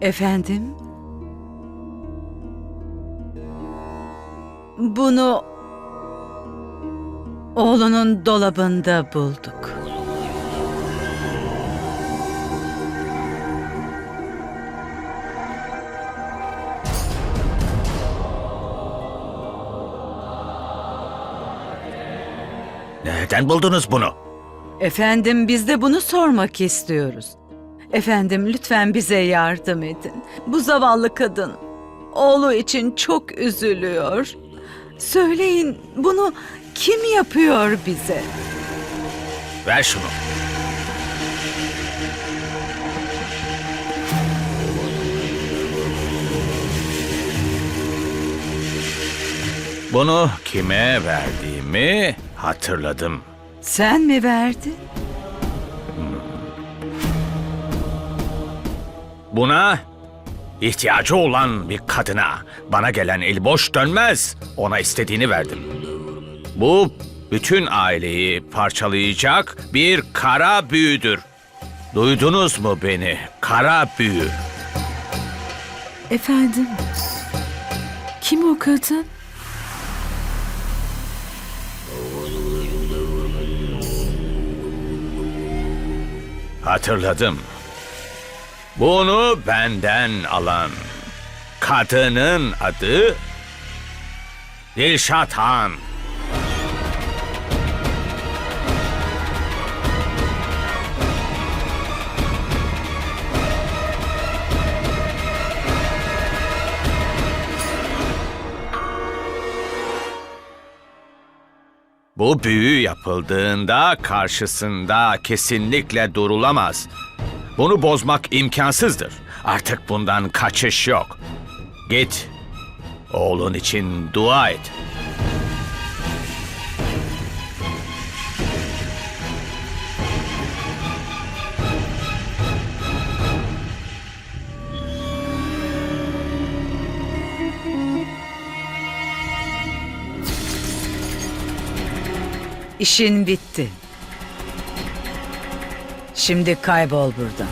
Efendim? Bunu oğlunun dolabında bulduk. Nereden buldunuz bunu? Efendim biz de bunu sormak istiyoruz. Efendim lütfen bize yardım edin. Bu zavallı kadın oğlu için çok üzülüyor. Söyleyin bunu kim yapıyor bize? Ver şunu. Bunu kime verdiğimi hatırladım. Sen mi verdin? Buna ihtiyacı olan bir kadına bana gelen el boş dönmez. Ona istediğini verdim. Bu bütün aileyi parçalayacak bir kara büyüdür. Duydunuz mu beni? Kara büyü. Efendim? Kim o kadın? Hatırladım. Bunu benden alan kadının adı Dilşat Han. Bu büyü yapıldığında karşısında kesinlikle durulamaz. Bunu bozmak imkansızdır. Artık bundan kaçış yok. Git. Oğlun için dua et. İşin bitti. Şimdi kaybol buradan.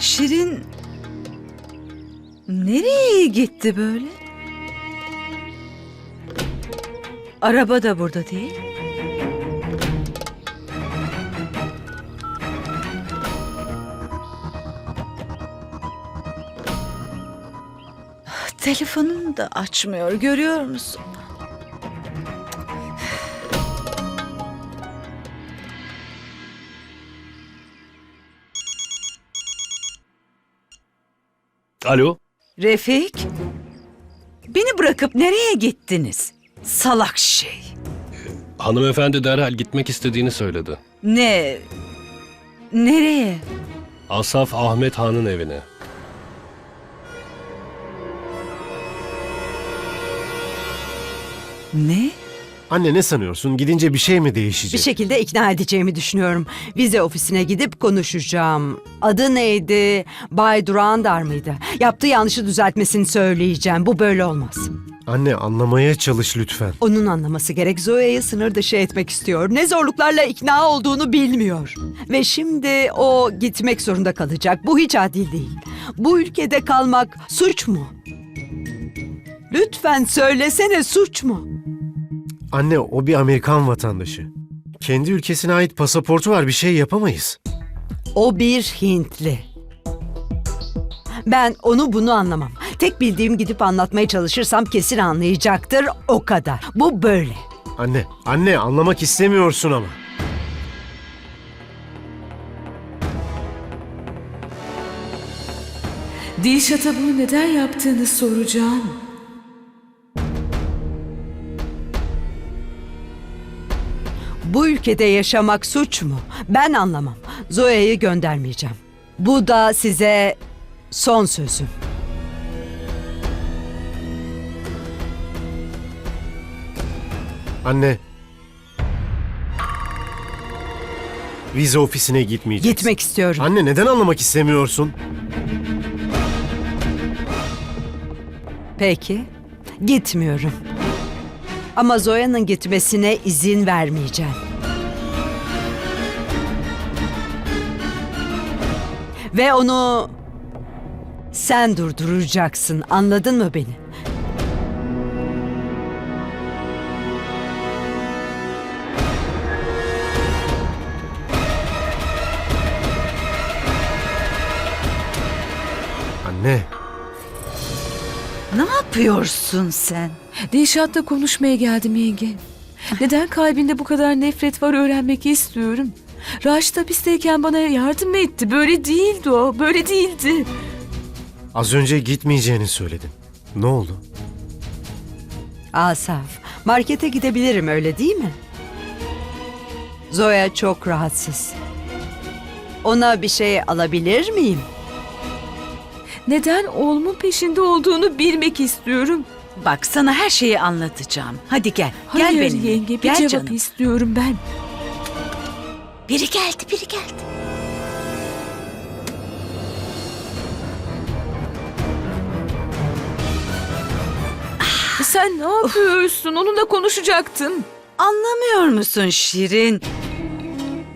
Şirin nereye gitti böyle? Araba da burada değil. Telefonunu da açmıyor görüyor musun? Alo? Refik, beni bırakıp nereye gittiniz? Salak şey. Hanımefendi derhal gitmek istediğini söyledi. Ne? Nereye? Asaf Ahmet Han'ın evine. Ne? Anne ne sanıyorsun? Gidince bir şey mi Bir değişecek? şekilde ikna edeceğimi düşünüyorum. Vize ofisine gidip konuşacağım. Adı neydi? Bay Durandar mıydı? Yaptığı yanlışı düzeltmesini söyleyeceğim. Bu böyle olmaz. Anne anlamaya çalış lütfen. Onun anlaması gerek. Zoe'yi sınır dışı etmek istiyor. Ne zorluklarla ikna olduğunu bilmiyor. Ve şimdi o gitmek zorunda kalacak. Bu hiç adil değil. Bu ülkede kalmak suç mu? Lütfen söylesene suç mu? Anne o bir Amerikan vatandaşı. Kendi ülkesine ait pasaportu var bir şey yapamayız. O bir Hintli. Ben onu bunu anlamam. Tek bildiğim gidip anlatmaya çalışırsam kesin anlayacaktır. O kadar. Bu böyle. Anne, anne anlamak istemiyorsun ama. Dilşat'a bunu neden yaptığını soracağım. Bu ülkede yaşamak suç mu? Ben anlamam. Zoe'yi göndermeyeceğim. Bu da size son sözüm. Anne. Vize ofisine gitmeyeceksin. Gitmek istiyorum. Anne neden anlamak istemiyorsun? Peki. Gitmiyorum. Ama Zoya'nın gitmesine izin vermeyeceğim. Ve onu sen durduracaksın. Anladın mı beni? Anne, Ne yapıyorsun sen? Dilşat'la konuşmaya geldim yenge. Neden kalbinde bu kadar nefret var öğrenmek istiyorum. Raşit hapisteyken bana yardım etti. Böyle değildi o. Böyle değildi. az önce gitmeyeceğini söyledin. Ne oldu? Asaf, markete gidebilirim öyle değil mi? Zoya çok rahatsız. Ona bir şey alabilir miyim? Neden oğlumun peşinde olduğunu bilmek istiyorum. Bak sana her şeyi anlatacağım. Hadi gel. Hayır gel benimle. yenge bir gel cevap canım. istiyorum ben. Biri geldi, biri geldi. Sen ne yapıyorsun? Onunla konuşacaktım. Anlamıyor musun Şirin?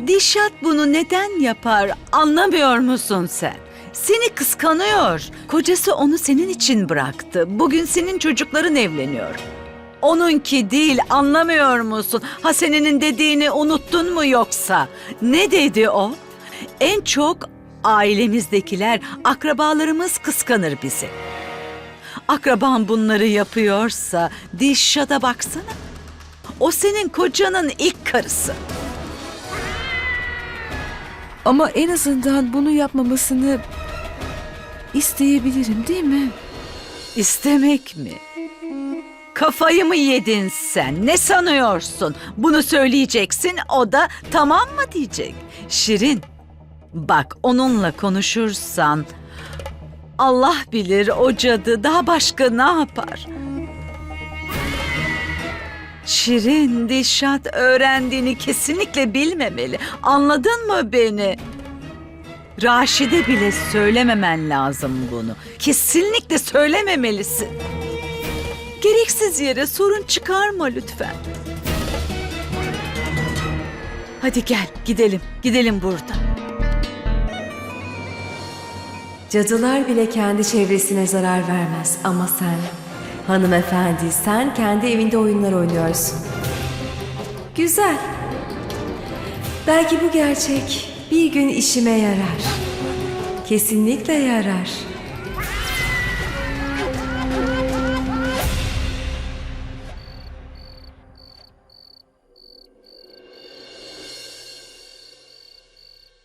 Dişat bunu neden yapar? Anlamıyor musun sen? Seni kıskanıyor. Kocası onu senin için bıraktı. Bugün senin çocukların evleniyor. Onunki değil anlamıyor musun? Hasene'nin dediğini unuttun mu yoksa? Ne dedi o? En çok ailemizdekiler, akrabalarımız kıskanır bizi. Akraban bunları yapıyorsa Dişat'a baksana. O senin kocanın ilk karısı. Ama en azından bunu yapmamasını isteyebilirim değil mi? İstemek mi? Kafayı mı yedin sen? Ne sanıyorsun? Bunu söyleyeceksin o da tamam mı diyecek. Şirin bak onunla konuşursan Allah bilir o cadı daha başka ne yapar? Şirin, Dişat öğrendiğini kesinlikle bilmemeli. Anladın mı beni? Raşide bile söylememen lazım bunu. Kesinlikle söylememelisin. Gereksiz yere sorun çıkarma lütfen. Hadi gel gidelim. Gidelim buradan. Cadılar bile kendi çevresine zarar vermez ama sen, hanımefendi sen kendi evinde oyunlar oynuyorsun. Güzel. Belki bu gerçek bir gün işime yarar. Kesinlikle yarar.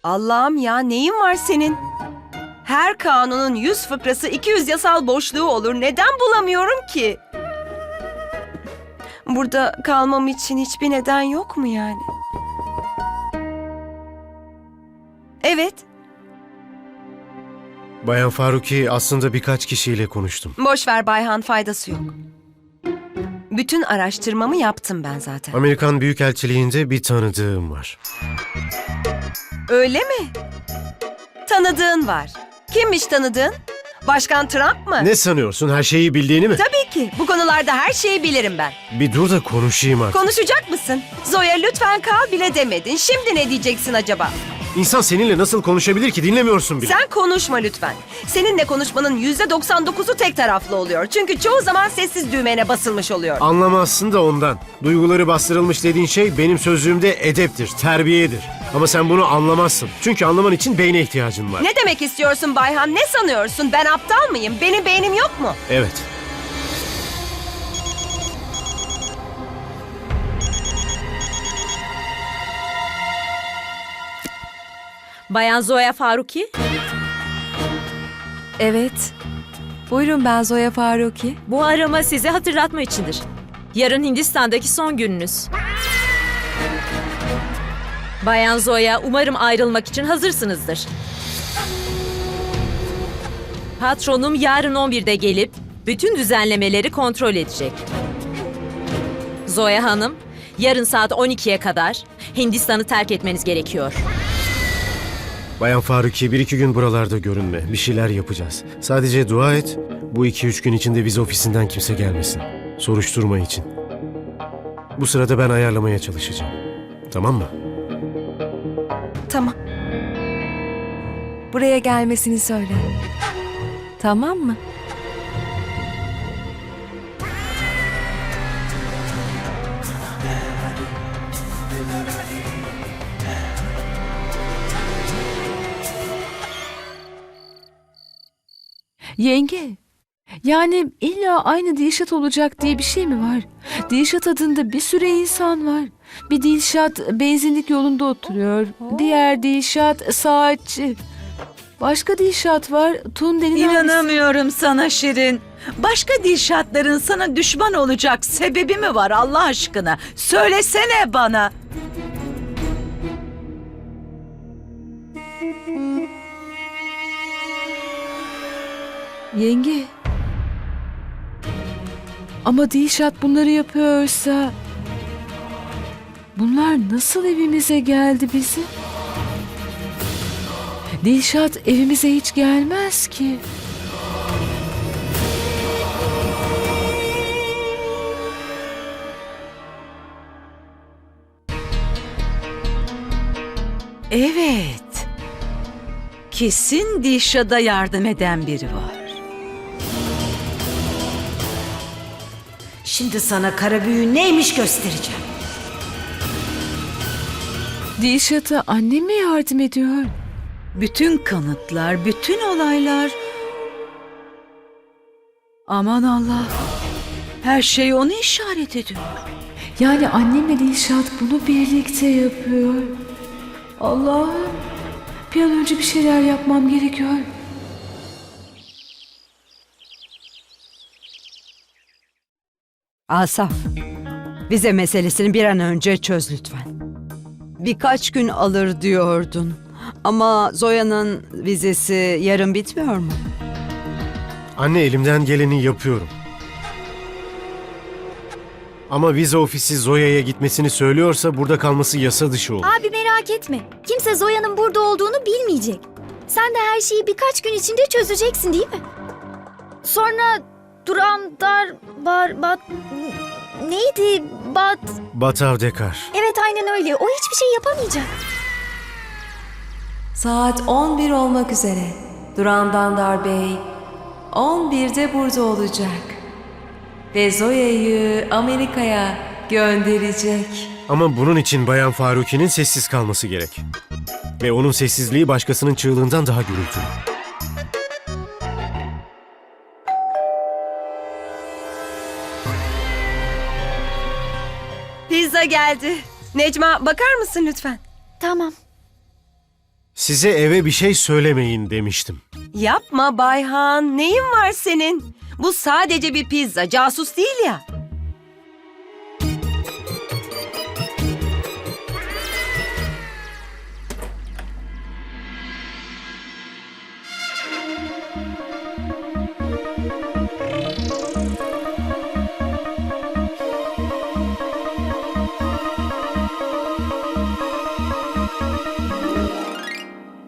Allah'ım ya neyin var senin? Her kanunun 100 fıkrası 200 yasal boşluğu olur. Neden bulamıyorum ki? Burada kalmam için hiçbir neden yok mu yani? Evet, Bayan Faruki aslında birkaç kişiyle konuştum. boş ver Bayhan faydası yok. Bütün araştırmamı yaptım ben zaten. Amerikan Büyükelçiliğinde bir tanıdığım var. Öyle mi? Tanıdığın var. Kimmiş tanıdığın? Başkan Trump mı? Ne sanıyorsun her şeyi bildiğini mi? Tabii ki. Bu konularda her şeyi bilirim ben. Bir dur da konuşayım artık. Konuşacak mısın? Zoya lütfen kal bile demedin. Şimdi ne diyeceksin acaba? İnsan seninle nasıl konuşabilir ki dinlemiyorsun bile. Sen konuşma lütfen. Seninle konuşmanın yüzde 99'u tek taraflı oluyor. Çünkü çoğu zaman sessiz düğmene basılmış oluyor. Anlamazsın da ondan. Duyguları bastırılmış dediğin şey benim sözlüğümde edeptir, terbiyedir. Ama sen bunu anlamazsın. Çünkü anlaman için beyne ihtiyacın var. Ne demek istiyorsun Bayhan? Ne sanıyorsun? Ben aptal mıyım? Benim beynim yok mu? Evet. Bayan Zoya Faruki, Evet. Buyurun ben Zoya Faruki. bu arama sizi hatırlatma içindir. Yarın Hindistan'daki son gününüz. Bayan Zoya, umarım ayrılmak için hazırsınızdır. Patronum yarın 11'de gelip bütün düzenlemeleri kontrol edecek. Zoya Hanım, yarın saat 12'ye kadar Hindistan'ı terk etmeniz gerekiyor. Bayan Faruki bir iki gün buralarda görünme. Bir şeyler yapacağız. Sadece dua et. Bu iki üç gün içinde vize ofisinden kimse gelmesin. Soruşturma için. Bu sırada ben ayarlamaya çalışacağım. Tamam mı? Tamam. Buraya gelmesini söyle. Tamam mı? Yenge, yani illa aynı Dilşat olacak diye bir şey mi var? Dilşat adında bir sürü insan var. Bir Dilşat benzinlik yolunda oturuyor. Diğer Dilşat saatçi. Başka Dilşat var. Tundel'in abisi. İnanamıyorum sana Şirin. Başka Dilşatların sana düşman olacak sebebi mi var Allah aşkına? Söylesene bana. Yenge. Ama Dilşat bunları yapıyorsa... Bunlar nasıl evimize geldi bizim? Dilşat evimize hiç gelmez ki. Evet. Kesin Dilşat'a yardım eden biri var. Şimdi sana kara büyü neymiş göstereceğim. Dilşat'a annem mi yardım ediyor? Bütün kanıtlar, bütün olaylar... Aman Allah. Her şey onu işaret ediyor. Yani annemle Dilşat bunu birlikte yapıyor. Allah'ım. Bir an önce bir şeyler yapmam gerekiyor. Asaf, vize meselesini bir an önce çöz lütfen. Birkaç gün alır diyordun. Ama Zoya'nın vizesi yarın bitmiyor mu? Anne elimden geleni yapıyorum. Ama vize ofisi Zoya'ya gitmesini söylüyorsa burada kalması yasa dışı olur. Abi merak etme. Kimse Zoya'nın burada olduğunu bilmeyecek. Sen de her şeyi birkaç gün içinde çözeceksin değil mi? Sonra Duran, Dar, Bar, Bat... Neydi? Bat... Batav Dekar. Evet aynen öyle. O hiçbir şey yapamayacak. Saat 11 olmak üzere. Duran Dandar Bey 11'de burada olacak. Ve Zoya'yı Amerika'ya gönderecek. Ama bunun için Bayan Faruki'nin sessiz kalması gerek. Ve onun sessizliği başkasının çığlığından daha gürültülü. Geldi. Necma bakar mısın lütfen? Tamam. Size eve bir şey söylemeyin demiştim. Yapma Bayhan. Neyin var senin? Bu sadece bir pizza. Casus değil ya.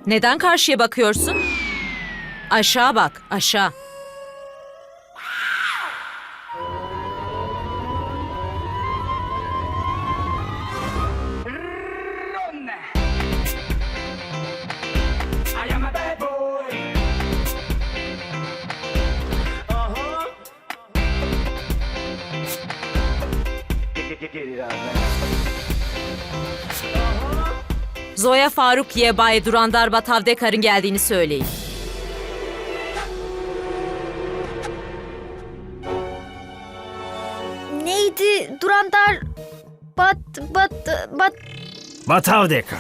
Neden karşıya bakıyorsun? Aşağı bak, aşağı. Zoya Faruk Yebay Durandar Batavdekar'ın geldiğini söyleyin. Neydi? Durandar... Bat... Bat... Bat... Batav Dekar.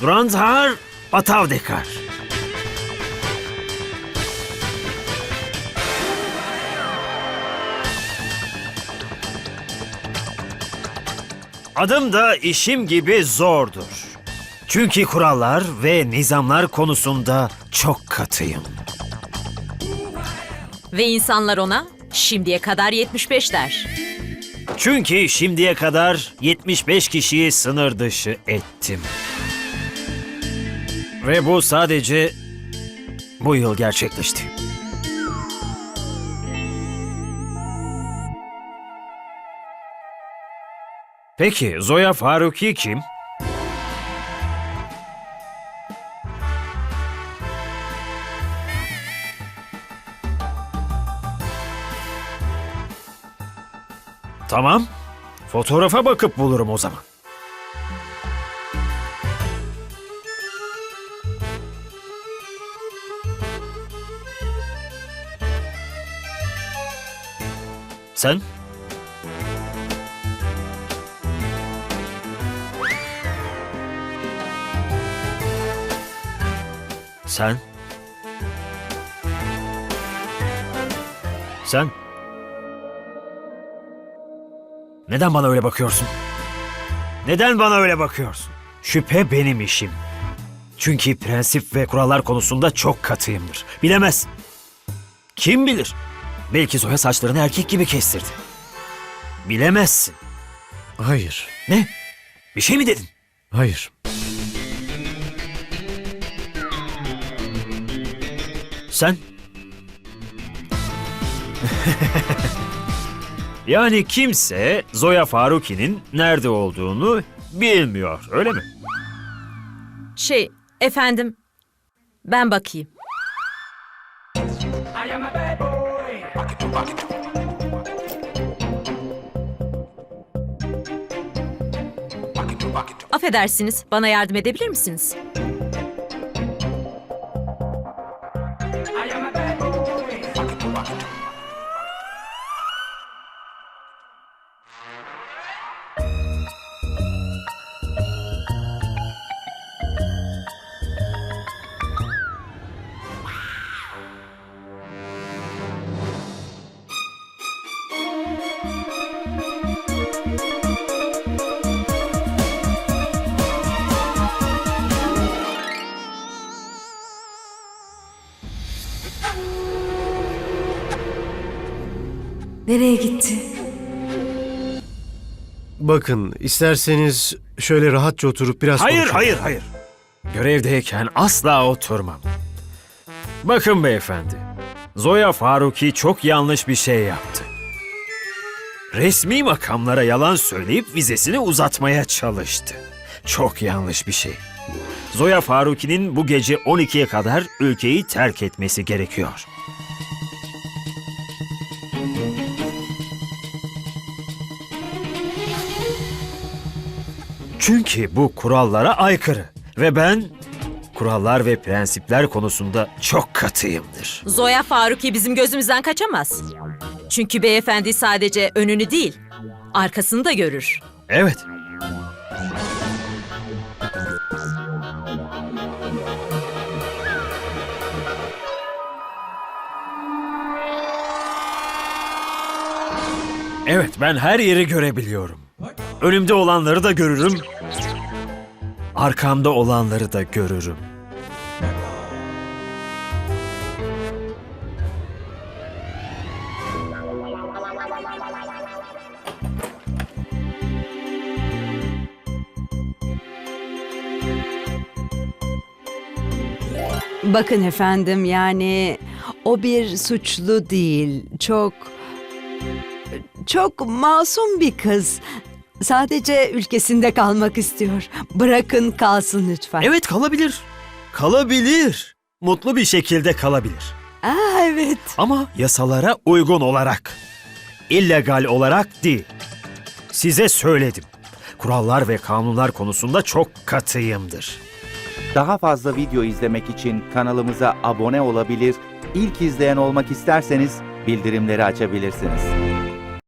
Durandhar Adım da işim gibi zordur. Çünkü kurallar ve nizamlar konusunda çok katıyım. Ve insanlar ona şimdiye kadar 75 der. Çünkü şimdiye kadar 75 kişiyi sınır dışı ettim. Ve bu sadece bu yıl gerçekleşti. Peki Zoya Faruki kim? Tamam. Fotoğrafa bakıp bulurum o zaman. Sen? Sen? Sen? Neden bana öyle bakıyorsun? Neden bana öyle bakıyorsun? Şüphe benim işim. Çünkü prensip ve kurallar konusunda çok katıyımdır. Bilemez. Kim bilir? Belki Zoya saçlarını erkek gibi kestirdi. Bilemezsin. Hayır. Ne? Bir şey mi dedin? Hayır. Sen? yani kimse Zoya Faruki'nin nerede olduğunu bilmiyor, öyle mi? Şey, efendim, ben bakayım. Affedersiniz, bana yardım edebilir misiniz? Nereye gitti? Bakın isterseniz şöyle rahatça oturup biraz Hayır, konuşalım. hayır, hayır. Görevdeyken asla oturmam. Bakın beyefendi, Zoya Faruki çok yanlış bir şey yaptı. Resmi makamlara yalan söyleyip vizesini uzatmaya çalıştı. Çok yanlış bir şey. Zoya Faruki'nin bu gece 12'ye kadar ülkeyi terk etmesi gerekiyor. Çünkü bu kurallara aykırı ve ben kurallar ve prensipler konusunda çok katıyımdır. Zoya Faruki bizim gözümüzden kaçamaz. Çünkü beyefendi sadece önünü değil, arkasını da görür. Evet. Evet, ben her yeri görebiliyorum. Önümde olanları da görürüm. Arkamda olanları da görürüm. Bakın efendim yani o bir suçlu değil. Çok çok masum bir kız. Sadece ülkesinde kalmak istiyor. Bırakın kalsın lütfen. Evet, kalabilir. Kalabilir. Mutlu bir şekilde kalabilir. Aa, evet. Ama yasalara uygun olarak. illegal olarak değil. Size söyledim. Kurallar ve kanunlar konusunda çok katıyımdır. Daha fazla video izlemek için kanalımıza abone olabilir, ilk izleyen olmak isterseniz bildirimleri açabilirsiniz.